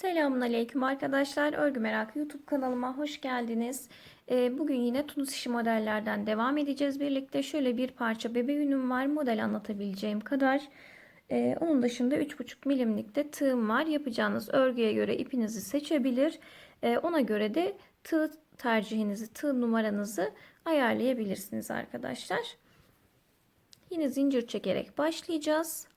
Selamünaleyküm arkadaşlar. Örgü Merak YouTube kanalıma hoş geldiniz. Ee, bugün yine Tunus işi modellerden devam edeceğiz birlikte. Şöyle bir parça bebe yünüm var. Model anlatabileceğim kadar. Ee, onun dışında 3,5 milimlikte tığım var. Yapacağınız örgüye göre ipinizi seçebilir. Ee, ona göre de tığ tercihinizi, tığ numaranızı ayarlayabilirsiniz arkadaşlar. Yine zincir çekerek başlayacağız.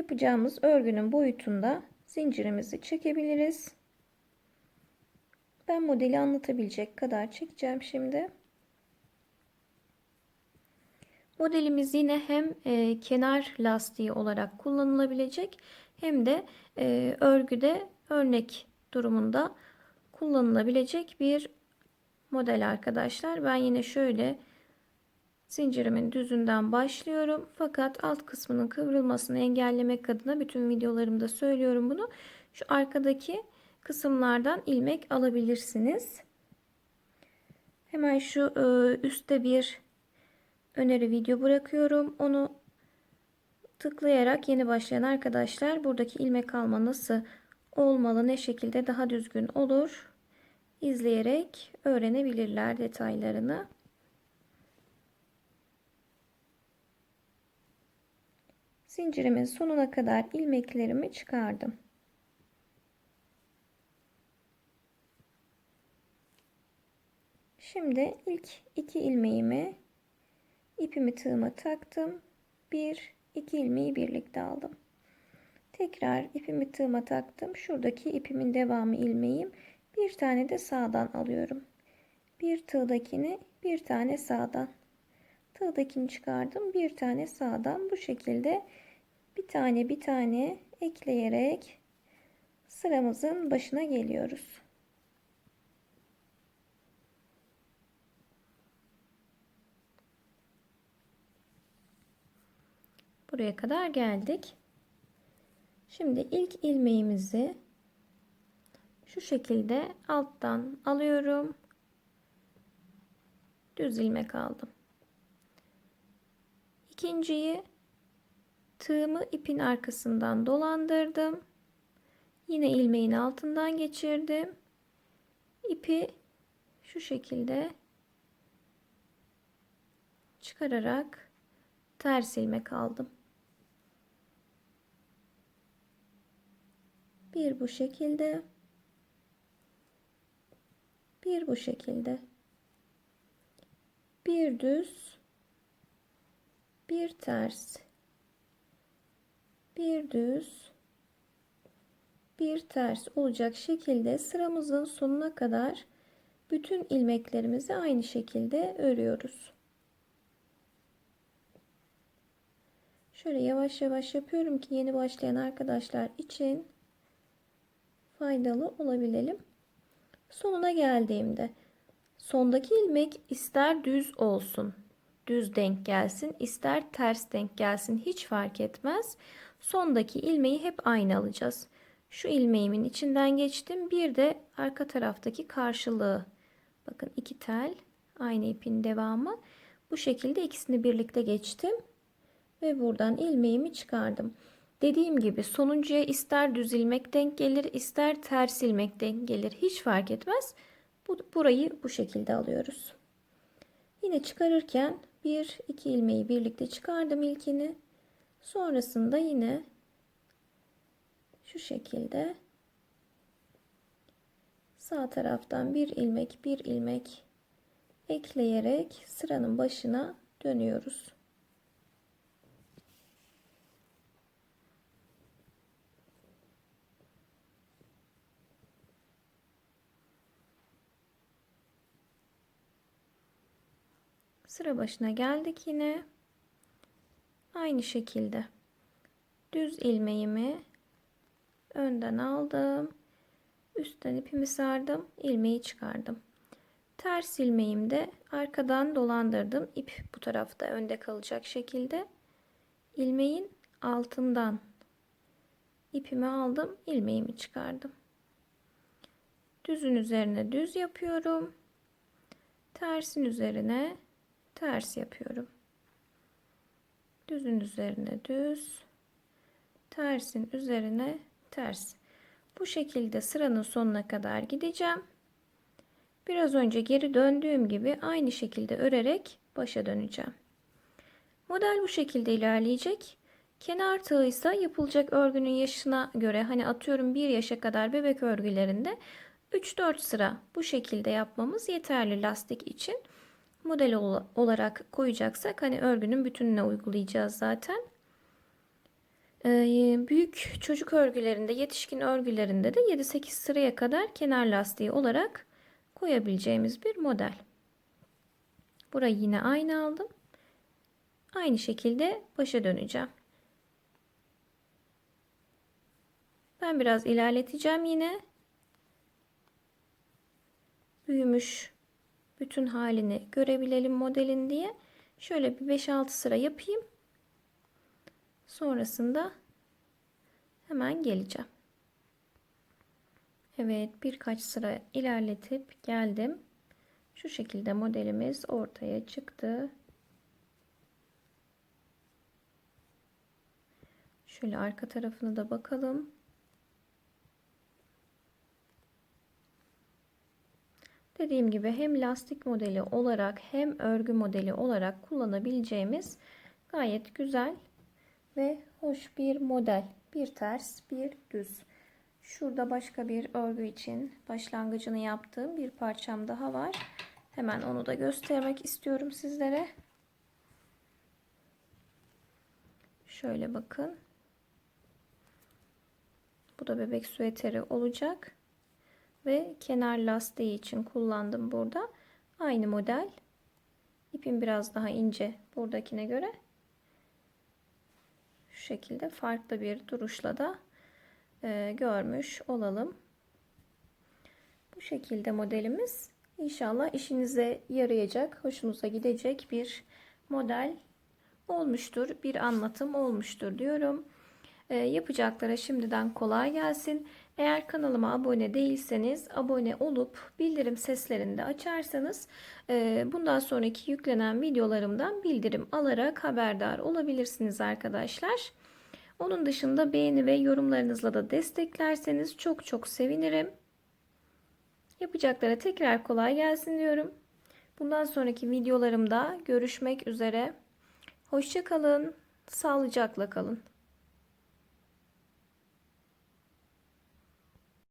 Yapacağımız örgünün boyutunda zincirimizi çekebiliriz. Ben modeli anlatabilecek kadar çekeceğim şimdi. Modelimiz yine hem e, kenar lastiği olarak kullanılabilecek hem de e, örgüde örnek durumunda kullanılabilecek bir model arkadaşlar. Ben yine şöyle zincirimin düzünden başlıyorum. Fakat alt kısmının kıvrılmasını engellemek adına bütün videolarımda söylüyorum bunu. Şu arkadaki kısımlardan ilmek alabilirsiniz. Hemen şu e, üstte bir öneri video bırakıyorum. Onu tıklayarak yeni başlayan arkadaşlar buradaki ilmek alma nasıl olmalı, ne şekilde daha düzgün olur izleyerek öğrenebilirler detaylarını. Zincirimin sonuna kadar ilmeklerimi çıkardım. Şimdi ilk iki ilmeğimi ipimi tığıma taktım. Bir, iki ilmeği birlikte aldım. Tekrar ipimi tığıma taktım. Şuradaki ipimin devamı ilmeğim. Bir tane de sağdan alıyorum. Bir tığdakini bir tane sağdan. Tığdakini çıkardım. Bir tane sağdan bu şekilde bir tane bir tane ekleyerek sıramızın başına geliyoruz. Buraya kadar geldik. Şimdi ilk ilmeğimizi şu şekilde alttan alıyorum. Düz ilmek aldım. İkinciyi tığımı ipin arkasından dolandırdım. Yine ilmeğin altından geçirdim. İpi şu şekilde çıkararak ters ilmek aldım. Bir bu şekilde. Bir bu şekilde. Bir düz. Bir ters bir düz bir ters olacak şekilde sıramızın sonuna kadar bütün ilmeklerimizi aynı şekilde örüyoruz. Şöyle yavaş yavaş yapıyorum ki yeni başlayan arkadaşlar için faydalı olabilelim. Sonuna geldiğimde sondaki ilmek ister düz olsun, düz denk gelsin, ister ters denk gelsin hiç fark etmez. Sondaki ilmeği hep aynı alacağız. Şu ilmeğimin içinden geçtim. Bir de arka taraftaki karşılığı. Bakın iki tel aynı ipin devamı. Bu şekilde ikisini birlikte geçtim. Ve buradan ilmeğimi çıkardım. Dediğim gibi sonuncuya ister düz ilmek denk gelir ister ters ilmek denk gelir. Hiç fark etmez. Bu, burayı bu şekilde alıyoruz. Yine çıkarırken bir iki ilmeği birlikte çıkardım ilkini. Sonrasında yine şu şekilde sağ taraftan bir ilmek bir ilmek ekleyerek sıranın başına dönüyoruz. Sıra başına geldik yine. Aynı şekilde düz ilmeğimi önden aldım. Üstten ipimi sardım. ilmeği çıkardım. Ters ilmeğimi de arkadan dolandırdım. İp bu tarafta önde kalacak şekilde. ilmeğin altından ipimi aldım. ilmeğimi çıkardım. Düzün üzerine düz yapıyorum. Tersin üzerine ters yapıyorum Düzün üzerine düz. Tersin üzerine ters. Bu şekilde sıranın sonuna kadar gideceğim. Biraz önce geri döndüğüm gibi aynı şekilde örerek başa döneceğim. Model bu şekilde ilerleyecek. Kenar tığı ise yapılacak örgünün yaşına göre hani atıyorum 1 yaşa kadar bebek örgülerinde 3-4 sıra bu şekilde yapmamız yeterli lastik için. Model olarak koyacaksak hani örgünün bütününe uygulayacağız zaten. Ee, büyük çocuk örgülerinde, yetişkin örgülerinde de 7-8 sıraya kadar kenar lastiği olarak koyabileceğimiz bir model. Burayı yine aynı aldım. Aynı şekilde başa döneceğim. Ben biraz ilerleteceğim yine. Büyümüş bütün halini görebilelim modelin diye. Şöyle bir 5-6 sıra yapayım. Sonrasında hemen geleceğim. Evet birkaç sıra ilerletip geldim. Şu şekilde modelimiz ortaya çıktı. Şöyle arka tarafını da bakalım. Dediğim gibi hem lastik modeli olarak hem örgü modeli olarak kullanabileceğimiz gayet güzel ve hoş bir model. Bir ters, bir düz. Şurada başka bir örgü için başlangıcını yaptığım bir parçam daha var. Hemen onu da göstermek istiyorum sizlere. Şöyle bakın. Bu da bebek süveteri olacak. Ve kenar lastiği için kullandım burada. Aynı model. İpim biraz daha ince buradakine göre. Şu şekilde farklı bir duruşla da e, görmüş olalım. Bu şekilde modelimiz inşallah işinize yarayacak, hoşunuza gidecek bir model olmuştur. Bir anlatım olmuştur diyorum. E, yapacaklara şimdiden kolay gelsin. Eğer kanalıma abone değilseniz abone olup bildirim seslerini de açarsanız e, bundan sonraki yüklenen videolarımdan bildirim alarak haberdar olabilirsiniz arkadaşlar. Onun dışında beğeni ve yorumlarınızla da desteklerseniz çok çok sevinirim. Yapacaklara tekrar kolay gelsin diyorum. Bundan sonraki videolarımda görüşmek üzere. Hoşçakalın, sağlıcakla kalın.